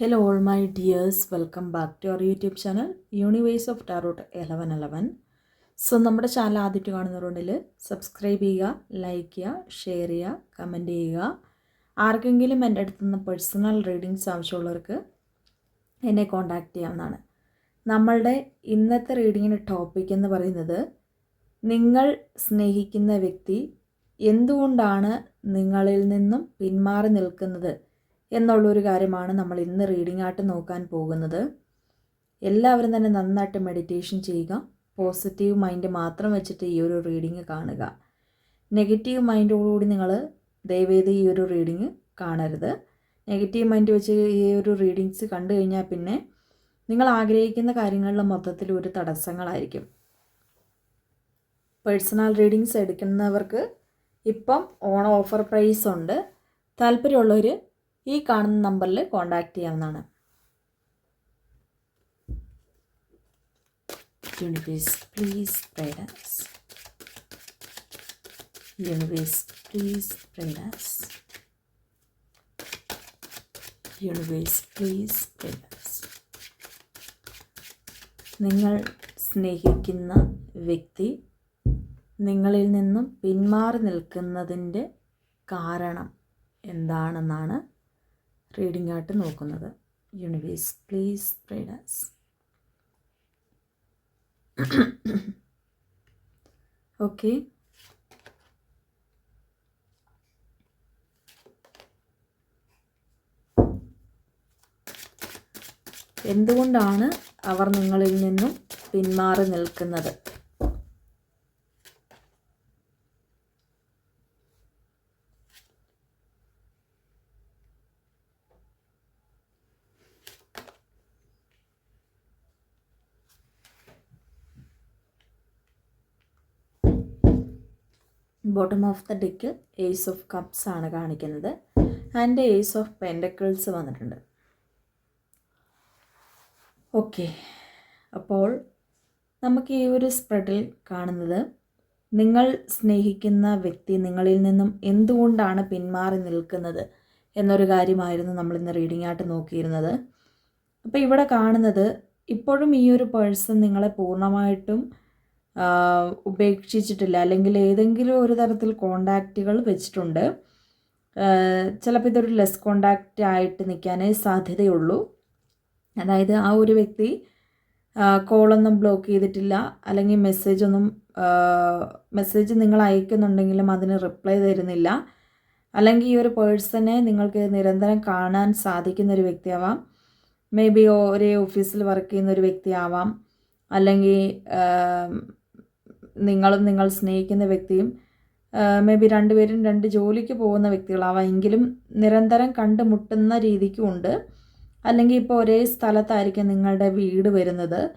Hello, my dears welcome back to our YouTube channel universe of tarot eleven 1111. So നമ്മുടെ channel ആദ്യമായിട്ട് കാണുന്നവരുണ്ടെങ്കിൽ subscribe ചെയ്യുക like ചെയ്യുക share ചെയ്യുക കമന്റ് ചെയ്യുക. ആർക്കെങ്കിലും എന്റെ അടുത്ത് നിന്ന് പേഴ്സണൽ റീഡിങ്സ് ആവശ്യമുള്ളവർക്ക് എന്നെ കോൺടാക്റ്റ് ചെയ്യാവുന്നതാണ്. നമ്മളുടെ ഇന്നത്തെ റീഡിങ്ങിന്റെ ടോപ്പിക് എന്ന് പറയുന്നത് നിങ്ങൾ സ്നേഹിക്കുന്ന വ്യക്തി എന്തുകൊണ്ടാണ് നിങ്ങളിൽ നിന്നും പിന്മാറി നിൽക്കുന്നത്? എന്നുള്ളൊരു കാര്യമാണ് നമ്മൾ ഇന്ന് റീഡിംഗ് ആയിട്ട് നോക്കാൻ പോകുന്നത്. എല്ലാവരും തന്നെ നന്നായിട്ട് മെഡിറ്റേഷൻ ചെയ്യുക. പോസിറ്റീവ് മൈൻഡ് മാത്രം വെച്ചിട്ട് ഈ ഒരു റീഡിങ് കാണുക. നെഗറ്റീവ് മൈൻഡോടുകൂടി നിങ്ങൾ ദയവേത് ഈ ഒരു റീഡിങ് കാണരുത്. നെഗറ്റീവ് മൈൻഡ് വെച്ച് ഈ ഒരു റീഡിങ്സ് കണ്ടു കഴിഞ്ഞാൽ പിന്നെ നിങ്ങൾ ആഗ്രഹിക്കുന്ന കാര്യങ്ങളിൽ മൊത്തത്തിൽ ഒരു തടസ്സങ്ങളായിരിക്കും. പേഴ്സണൽ റീഡിങ്സ് എടുക്കുന്നവർക്ക് ഇപ്പം ഓൺ ഓഫർ പ്രൈസ് ഉണ്ട്. താല്പര്യമുള്ളവർ ഈ കാണുന്ന നമ്പറിൽ കോൺടാക്റ്റ് ചെയ്യാവുന്നതാണ്. Universe please prides universe please prides universe please prides നിങ്ങൾ സ്നേഹിക്കുന്ന വ്യക്തി നിങ്ങളിൽ നിന്നും പിന്മാറി നിൽക്കുന്നതിന്റെ കാരണം എന്താണെന്നാണ് റീഡിംഗ് ആയിട്ട് നോക്കുന്നത്. യൂണിവേഴ്സ് പ്ലീസ് പ്രൈഡസ് ഓക്കെ എന്തുകൊണ്ടാണ് അവർ നിങ്ങളിൽ നിന്നും പിന്മാറി നിൽക്കുന്നത്? Bottom of the deck ace of cups ആണ് കാണിക്കുന്നത്. ആൻഡ് ഏസ് ഓഫ് പെൻഡക്കിൾസ് വന്നിട്ടുണ്ട്. ഓക്കെ. അപ്പോൾ നമുക്ക് ഈ ഒരു സ്പ്രെഡിൽ കാണുന്നത് നിങ്ങൾ സ്നേഹിക്കുന്ന വ്യക്തി നിങ്ങളിൽ നിന്നും എന്തുകൊണ്ടാണ് പിന്മാറി നിൽക്കുന്നത് എന്നൊരു കാര്യമായിരുന്നു നമ്മൾ ഇന്ന് റീഡിംഗ് ആയിട്ട് നോക്കിയിരുന്നത്. അപ്പോൾ ഇവിടെ കാണുന്നത് ഇപ്പോഴും ഈ ഒരു പേഴ്സൺ നിങ്ങളെ പൂർണമായിട്ടും ഉപേക്ഷിച്ചിട്ടില്ല. അല്ലെങ്കിൽ ഏതെങ്കിലും ഒരു തരത്തിൽ കോണ്ടാക്റ്റുകൾ വെച്ചിട്ടുണ്ട്. ചിലപ്പോൾ ഇതൊരു ലെസ് കോണ്ടാക്റ്റ് ആയിട്ട് നിൽക്കാനേ സാധ്യതയുള്ളൂ. അതായത് ആ ഒരു വ്യക്തി കോളൊന്നും ബ്ലോക്ക് ചെയ്തിട്ടില്ല. അല്ലെങ്കിൽ മെസ്സേജ് ഒന്നും മെസ്സേജ് നിങ്ങൾ അയക്കുന്നുണ്ടെങ്കിലും അതിന് റിപ്ലൈ തരുന്നില്ല. അല്ലെങ്കിൽ ഈ ഒരു പേഴ്സണെ നിങ്ങൾക്ക് നിരന്തരം കാണാൻ സാധിക്കുന്ന ഒരു വ്യക്തിയാവാം. മേ ബി ഒരേ ഓഫീസിൽ വർക്ക് ചെയ്യുന്ന ഒരു വ്യക്തിയാവാം. അല്ലെങ്കിൽ നിങ്ങളും നിങ്ങൾ സ്നേഹിക്കുന്ന വ്യക്തിയും മേ ബി രണ്ടുപേരും രണ്ട് ജോലിക്ക് പോകുന്ന വ്യക്തികളാവാം. എങ്കിലും നിരന്തരം കണ്ടുമുട്ടുന്ന രീതിക്കും ഉണ്ട്. അല്ലെങ്കിൽ ഇപ്പോൾ ഒരേ സ്ഥലത്തായിരിക്കും നിങ്ങളുടെ വീട് വരുന്നത്.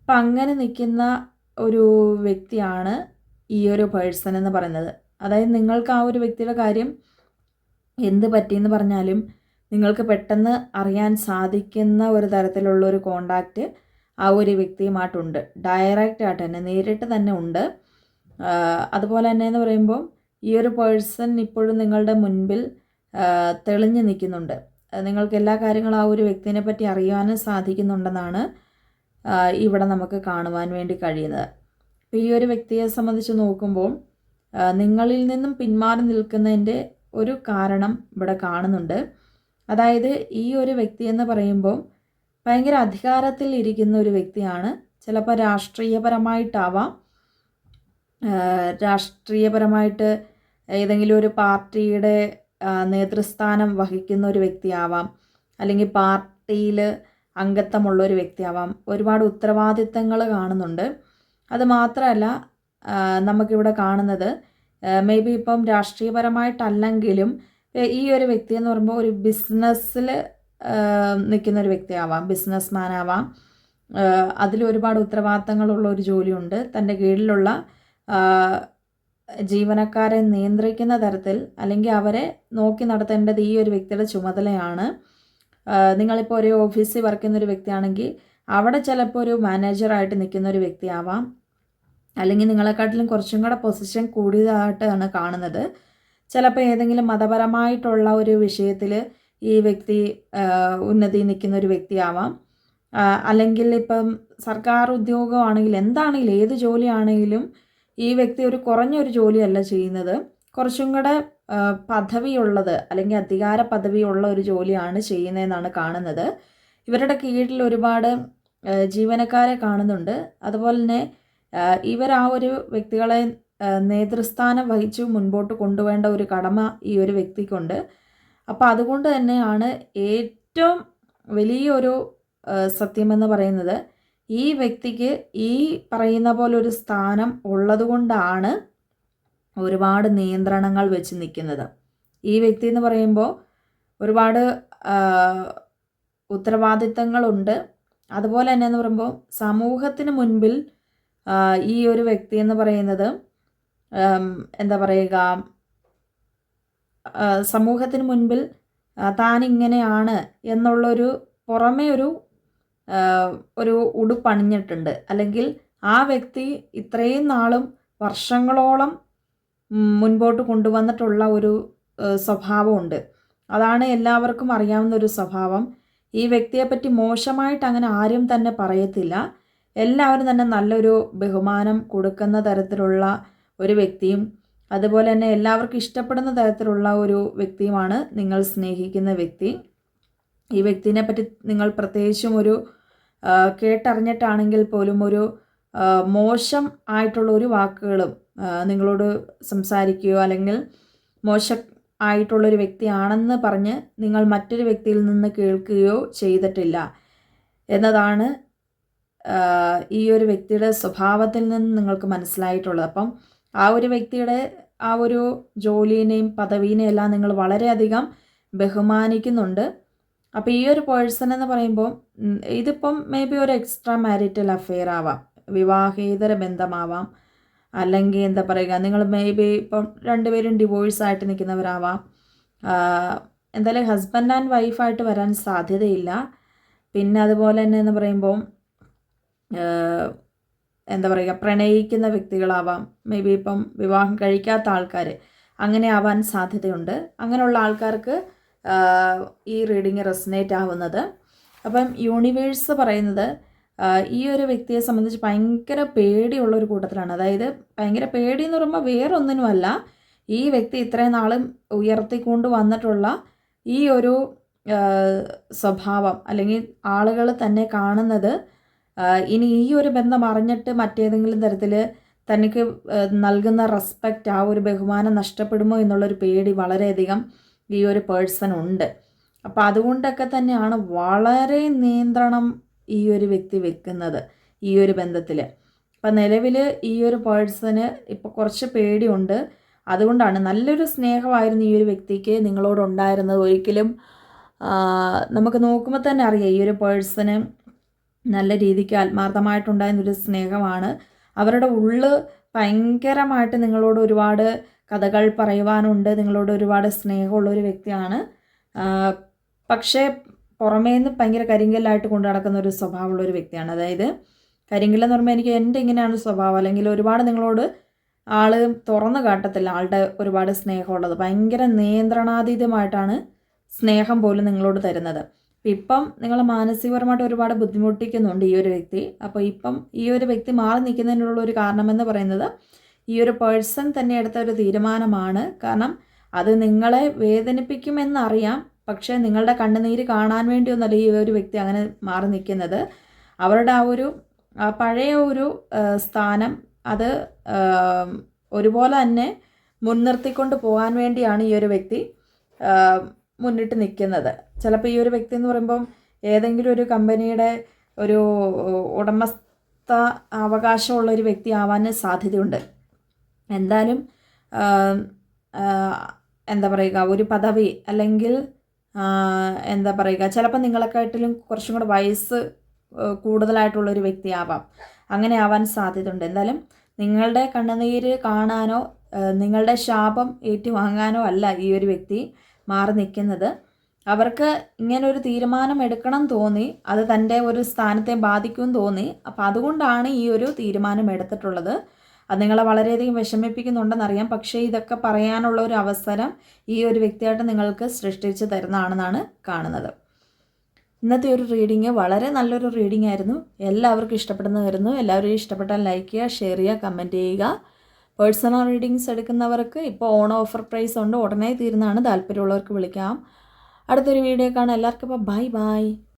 അപ്പം അങ്ങനെ നിൽക്കുന്ന ഒരു വ്യക്തിയാണ് ഈ ഒരു പേഴ്സൺ എന്ന് പറയുന്നത്. അതായത് നിങ്ങൾക്ക് ആ ഒരു വ്യക്തിയുടെ കാര്യം എന്ത് പറ്റിയെന്ന് പറഞ്ഞാലും നിങ്ങൾക്ക് പെട്ടെന്ന് അറിയാൻ സാധിക്കുന്ന ഒരു തരത്തിലുള്ള ഒരു കോണ്ടാക്റ്റ് ആ ഒരു വ്യക്തിയുമായിട്ടുണ്ട്. ഡയറക്റ്റ് ആയിട്ട് തന്നെ നേരിട്ട് തന്നെ ഉണ്ട്. അതുപോലെ തന്നെ എന്ന് പറയുമ്പോൾ ഈ ഒരു പേഴ്സൺ ഇപ്പോഴും നിങ്ങളുടെ മുൻപിൽ തെളിഞ്ഞു നിൽക്കുന്നുണ്ട്. നിങ്ങൾക്ക് എല്ലാ കാര്യങ്ങളും ആ ഒരു വ്യക്തിനെ പറ്റി അറിയാനും സാധിക്കുന്നുണ്ടെന്നാണ് ഇവിടെ നമുക്ക് കാണുവാൻ വേണ്ടി കഴിയുന്നത്. അപ്പോൾ ഈ ഒരു വ്യക്തിയെ സംബന്ധിച്ച് നോക്കുമ്പോൾ നിങ്ങളിൽ നിന്നും പിന്മാറി നിൽക്കുന്നതിന്റെ ഒരു കാരണം ഇവിടെ കാണുന്നുണ്ട്. അതായത് ഈ ഒരു വ്യക്തി എന്ന് പറയുമ്പോൾ ഭയങ്കര അധികാരത്തിൽ ഇരിക്കുന്ന ഒരു വ്യക്തിയാണ്. ചിലപ്പോൾ രാഷ്ട്രീയപരമായിട്ടാവാം. രാഷ്ട്രീയപരമായിട്ട് ഏതെങ്കിലും ഒരു പാർട്ടിയുടെ നേതൃസ്ഥാനം വഹിക്കുന്ന ഒരു വ്യക്തിയാവാം. അല്ലെങ്കിൽ പാർട്ടിയിൽ അംഗത്വമുള്ള ഒരു വ്യക്തിയാവാം. ഒരുപാട് ഉത്തരവാദിത്തങ്ങൾ കാണുന്നുണ്ട്. അത് മാത്രമല്ല നമുക്കിവിടെ കാണുന്നത് മേ ബി ഇപ്പം രാഷ്ട്രീയപരമായിട്ടല്ലെങ്കിലും ഈ ഒരു വ്യക്തി എന്ന് പറയുമ്പോൾ ഒരു ബിസിനസ്സിൽ നിൽക്കുന്ന ഒരു വ്യക്തിയാവാം ബിസിനസ് മാൻ ആവാം അതിൽ ഒരുപാട് ഉത്തരവാദിത്തങ്ങളുള്ള ഒരു ജോലിയുണ്ട്. തന്റെ കീഴിലുള്ള ജീവനക്കാരെ നിയന്ത്രിക്കുന്ന തരത്തിൽ അല്ലെങ്കിൽ അവരെ നോക്കി നടത്തേണ്ടത് ഈ ഒരു വ്യക്തിയുടെ ചുമതലയാണ്. നിങ്ങളിപ്പോൾ ഒരു ഓഫീസിൽ വർക്ക് ചെയ്യുന്ന ഒരു വ്യക്തിയാണെങ്കിൽ അവിടെ ചിലപ്പോൾ ഒരു മാനേജറായിട്ട് നിൽക്കുന്ന ഒരു വ്യക്തിയാവാം. അല്ലെങ്കിൽ നിങ്ങളെക്കാട്ടിലും കുറച്ചും കൂടെ പൊസിഷൻ കൂടിയതായിട്ടാണ് കാണുന്നത്. ചിലപ്പോൾ ഏതെങ്കിലും മതപരമായിട്ടുള്ള ഒരു വിഷയത്തിൽ ഈ വ്യക്തി ഉന്നതി നിൽക്കുന്ന ഒരു വ്യക്തിയാവാം. അല്ലെങ്കിൽ ഇപ്പം സർക്കാർ ഉദ്യോഗമാണെങ്കിൽ എന്താണെങ്കിലും ഏത് ജോലിയാണെങ്കിലും ഈ വ്യക്തി ഒരു കുറഞ്ഞൊരു ജോലിയല്ല ചെയ്യുന്നത്. കുറച്ചും കൂടെ പദവിയുള്ളത് അല്ലെങ്കിൽ അധികാര പദവിയുള്ള ഒരു ജോലിയാണ് ചെയ്യുന്നതെന്നാണ് കാണുന്നത്. ഇവരുടെ കീഴിൽ ഒരുപാട് ജീവനക്കാരെ കാണുന്നുണ്ട്. അതുപോലെ തന്നെ ഇവർ ആ ഒരു വ്യക്തികളെ നേതൃസ്ഥാനം വഹിച്ചു മുൻപോട്ട് കൊണ്ടുവേണ്ട ഒരു കടമ ഈ ഒരു വ്യക്തിക്കുണ്ട്. അപ്പോൾ അതുകൊണ്ട് തന്നെയാണ് ഏറ്റവും വലിയൊരു സത്യമെന്ന് പറയുന്നത്. ഈ വ്യക്തിക്ക് ഈ പറയുന്ന പോലെ ഒരു സ്ഥാനം ഉള്ളതുകൊണ്ടാണ് ഒരുപാട് നിയന്ത്രണങ്ങൾ വെച്ച് നിൽക്കുന്നത്. ഈ വ്യക്തി എന്ന് പറയുമ്പോൾ ഒരുപാട് ഉത്തരവാദിത്തങ്ങളുണ്ട്. അതുപോലെ തന്നെ എന്ന് പറയുമ്പോൾ സമൂഹത്തിന് മുൻപിൽ ഈ ഒരു വ്യക്തി എന്ന് പറയുന്നത് എന്താ പറയുക സമൂഹത്തിന് മുൻപിൽ താൻ ഇങ്ങനെയാണ് എന്നുള്ളൊരു പുറമേ ഒരു ഒരു ഉടുപ്പണിഞ്ഞിട്ടുണ്ട്. അല്ലെങ്കിൽ ആ വ്യക്തി ഇത്രയും നാളും വർഷങ്ങളോളം മുൻപോട്ട് കൊണ്ടുവന്നിട്ടുള്ള ഒരു സ്വഭാവമുണ്ട്. അതാണ് എല്ലാവർക്കും അറിയാവുന്ന ഒരു സ്വഭാവം. ഈ വ്യക്തിയെപ്പറ്റി മോശമായിട്ട് അങ്ങനെ ആരും തന്നെ പറയത്തില്ല. എല്ലാവരും തന്നെ നല്ലൊരു ബഹുമാനം കൊടുക്കുന്ന തരത്തിലുള്ള ഒരു വ്യക്തിയും അതുപോലെ തന്നെ എല്ലാവർക്കും ഇഷ്ടപ്പെടുന്ന തരത്തിലുള്ള ഒരു വ്യക്തിയുമാണ് നിങ്ങൾ സ്നേഹിക്കുന്ന വ്യക്തി. ഈ വ്യക്തിനെ പറ്റി നിങ്ങൾ പ്രത്യേകിച്ചും ഒരു കേട്ടറിഞ്ഞിട്ടാണെങ്കിൽ പോലും ഒരു മോശം ആയിട്ടുള്ള ഒരു വാക്കുകളും നിങ്ങളോട് സംസാരിക്കുകയോ അല്ലെങ്കിൽ മോശം ആയിട്ടുള്ളൊരു വ്യക്തിയാണെന്ന് പറഞ്ഞ് നിങ്ങൾ മറ്റൊരു വ്യക്തിയിൽ നിന്ന് കേൾക്കുകയോ ചെയ്തിട്ടില്ല. എന്നതാണ് ഈ ഒരു വ്യക്തിയുടെ സ്വഭാവത്തിൽ നിന്ന് നിങ്ങൾക്ക് മനസ്സിലായിട്ടുള്ളത്. അപ്പം ആ ഒരു വ്യക്തിയുടെ ആ ഒരു ജോലിനെയും പദവീനെയും എല്ലാം നിങ്ങൾ വളരെയധികം ബഹുമാനിക്കുന്നുണ്ട്. അപ്പോൾ ഈ ഒരു പേഴ്സൺ എന്ന് പറയുമ്പോൾ ഇതിപ്പം മേ ബി ഒരു എക്സ്ട്രാ മാരിറ്റൽ അഫെയർ ആവാം. വിവാഹേതര ബന്ധമാവാം. അല്ലെങ്കിൽ എന്താ പറയുക നിങ്ങൾ മേ ബി ഇപ്പം രണ്ടുപേരും ഡിവോഴ്സ് ആയിട്ട് നിൽക്കുന്നവരാവാം. എന്തായാലും ഹസ്ബൻഡ് ആൻഡ് വൈഫായിട്ട് വരാൻ സാധ്യതയില്ല. പിന്നെ അതുപോലെ തന്നെ എന്ന് പറയുമ്പോൾ എന്താ പറയുക പ്രണയിക്കുന്ന വ്യക്തികളാവാം മേ ബി ഇപ്പം വിവാഹം കഴിക്കാത്ത ആൾക്കാർ അങ്ങനെ ആവാൻ സാധ്യതയുണ്ട്. അങ്ങനെയുള്ള ആൾക്കാർക്ക് ഈ റീഡിങ് റെസനേറ്റ് ആവുന്നത്. അപ്പം യൂണിവേഴ്സ് പറയുന്നത് ഈ ഒരു വ്യക്തിയെ സംബന്ധിച്ച് ഭയങ്കര പേടിയുള്ള ഒരു കൂട്ടത്തിലാണ്. അതായത് ഭയങ്കര പേടി എന്ന് പറയുമ്പോൾ വേറൊന്നിനുമല്ല ഈ വ്യക്തി ഇത്രയും നാളും ഉയർത്തിക്കൊണ്ട് വന്നിട്ടുള്ള ഈ ഒരു സ്വഭാവം അല്ലെങ്കിൽ ആളുകൾ തന്നെ കാണുന്നത് ഇനി ഈ ഒരു ബന്ധം അറിഞ്ഞിട്ട് മറ്റേതെങ്കിലും തരത്തിൽ തനിക്ക് നൽകുന്ന റെസ്പെക്റ്റ് ആ ഒരു ബഹുമാനം നഷ്ടപ്പെടുമോ എന്നുള്ളൊരു പേടി വളരെയധികം ഈ ഒരു പേഴ്സൺ ഉണ്ട്. അപ്പോൾ അതുകൊണ്ടൊക്കെ തന്നെയാണ് വളരെ നിയന്ത്രണം ഈ ഒരു വ്യക്തി വെക്കുന്നത് ഈ ഒരു ബന്ധത്തിൽ അപ്പം നിലവിൽ ഈ ഒരു പേഴ്സന് ഇപ്പോൾ കുറച്ച് പേടിയുണ്ട്. അതുകൊണ്ടാണ് നല്ലൊരു സ്നേഹമായിരുന്നു ഈ ഒരു വ്യക്തിക്ക് നിങ്ങളോടുണ്ടായിരുന്നത് ഒരിക്കലും നമുക്ക് നോക്കുമ്പോൾ തന്നെ അറിയാം ഈ ഒരു പേഴ്സണ് നല്ല രീതിക്ക് ആത്മാർത്ഥമായിട്ടുണ്ടായിരുന്നൊരു സ്നേഹമാണ്. അവരുടെ ഉള്ള് ഭയങ്കരമായിട്ട് നിങ്ങളോട് ഒരുപാട് കഥകൾ പറയുവാനുണ്ട്. നിങ്ങളോട് ഒരുപാട് സ്നേഹമുള്ള ഒരു വ്യക്തിയാണ്. പക്ഷേ പുറമേ നിന്ന് ഭയങ്കര കരിങ്കല്ലായിട്ട് കൊണ്ടു നടക്കുന്ന ഒരു സ്വഭാവമുള്ള ഒരു വ്യക്തിയാണ്. അതായത് കരിങ്കല്ലെന്ന് പറയുമ്പോൾ എനിക്ക് എന്റെ ഇങ്ങനെയാണ് സ്വഭാവം. അല്ലെങ്കിൽ ഒരുപാട് നിങ്ങളോട് ആൾ തുറന്നു കാട്ടത്തില്ല. ആളുടെ ഒരുപാട് സ്നേഹമുള്ളത്. ഭയങ്കര നിയന്ത്രണാതീതമായിട്ടാണ് സ്നേഹം പോലും നിങ്ങളോട് തരുന്നത്. ഇപ്പം നിങ്ങൾ മാനസികപരമായിട്ട് ഒരുപാട് ബുദ്ധിമുട്ടിക്കുന്നുണ്ട് ഈ ഒരു വ്യക്തി. അപ്പോൾ ഇപ്പം ഈ ഒരു വ്യക്തി മാറി നിൽക്കുന്നതിനുള്ള ഒരു കാരണമെന്ന് പറയുന്നത് ഈ ഒരു പേഴ്സൺ തന്നെ എടുത്ത ഒരു തീരുമാനമാണ്. കാരണം അത് നിങ്ങളെ വേദനിപ്പിക്കുമെന്നറിയാം. പക്ഷേ നിങ്ങളുടെ കണ്ണുനീര് കാണാൻ വേണ്ടിയൊന്നല്ല ഈ ഒരു വ്യക്തി അങ്ങനെ മാറി നിൽക്കുന്നത്. അവരുടെ ആ ഒരു പഴയ ഒരു സ്ഥാനം അത് ഒരുപോലെ തന്നെ മുൻനിർത്തിക്കൊണ്ട് പോകാൻ വേണ്ടിയാണ് ഈ ഒരു വ്യക്തി മുന്നിട്ട് നിൽക്കുന്നത്. ചിലപ്പോൾ ഈ ഒരു വ്യക്തി എന്ന് പറയുമ്പം ഏതെങ്കിലും ഒരു കമ്പനിയുടെ ഒരു ഉടമസ്ഥ അവകാശമുള്ള ഒരു വ്യക്തി ആവാൻ സാധ്യതയുണ്ട്. എന്തായാലും എന്താ പറയുക ഒരു പദവി അല്ലെങ്കിൽ എന്താ പറയുക ചിലപ്പോൾ നിങ്ങളെക്കാട്ടിലും കുറച്ചും കൂടെ വയസ്സ് കൂടുതലായിട്ടുള്ളൊരു വ്യക്തിയാവാം അങ്ങനെ ആവാൻ സാധ്യതയുണ്ട്. എന്തായാലും നിങ്ങളുടെ കണ്ണുനീര് കാണാനോ നിങ്ങളുടെ ശാപം ഏറ്റുവാങ്ങാനോ അല്ല ഈ ഒരു വ്യക്തി മാറി നിൽക്കുന്നത്. അവർക്ക് ഇങ്ങനെ ഒരു തീരുമാനം എടുക്കണം തോന്നി അത് തന്റെ ഒരു സ്ഥാനത്തെ ബാധിക്കും തോന്നി. അപ്പോൾ അതുകൊണ്ടാണ് ഈ ഒരു തീരുമാനം എടുത്തിട്ടുള്ളത്. അത് നിങ്ങളെ വളരെയധികം വിഷമിപ്പിക്കുന്നുണ്ടെന്നറിയാം. പക്ഷേ ഇതൊക്കെ പറയാനുള്ള ഒരു അവസരം ഈ ഒരു വ്യക്തിയായിട്ട് നിങ്ങൾക്ക് സൃഷ്ടിച്ച് തരുന്നതാണെന്നാണ് കാണുന്നത്. ഇന്നത്തെ ഒരു റീഡിങ് വളരെ നല്ലൊരു റീഡിംഗ് ആയിരുന്നു. എല്ലാവർക്കും ഇഷ്ടപ്പെടുന്ന വരുന്നു എല്ലാവരും ഇഷ്ടപ്പെട്ടാൽ ലൈക്ക് ചെയ്യുക ഷെയർ ചെയ്യുക കമന്റ് ചെയ്യുക. പേഴ്സണൽ റീഡിങ്സ് എടുക്കുന്നവർക്ക് ഇപ്പോൾ ഓൺ ഓഫർ പ്രൈസ് ഉണ്ട്. ഉടനെ തീരുന്നതാണ്. താല്പര്യമുള്ളവർക്ക് വിളിക്കാം. അടുത്തൊരു വീഡിയോ കാണാം. എല്ലാവർക്കും അപ്പോൾ ബൈ ബൈ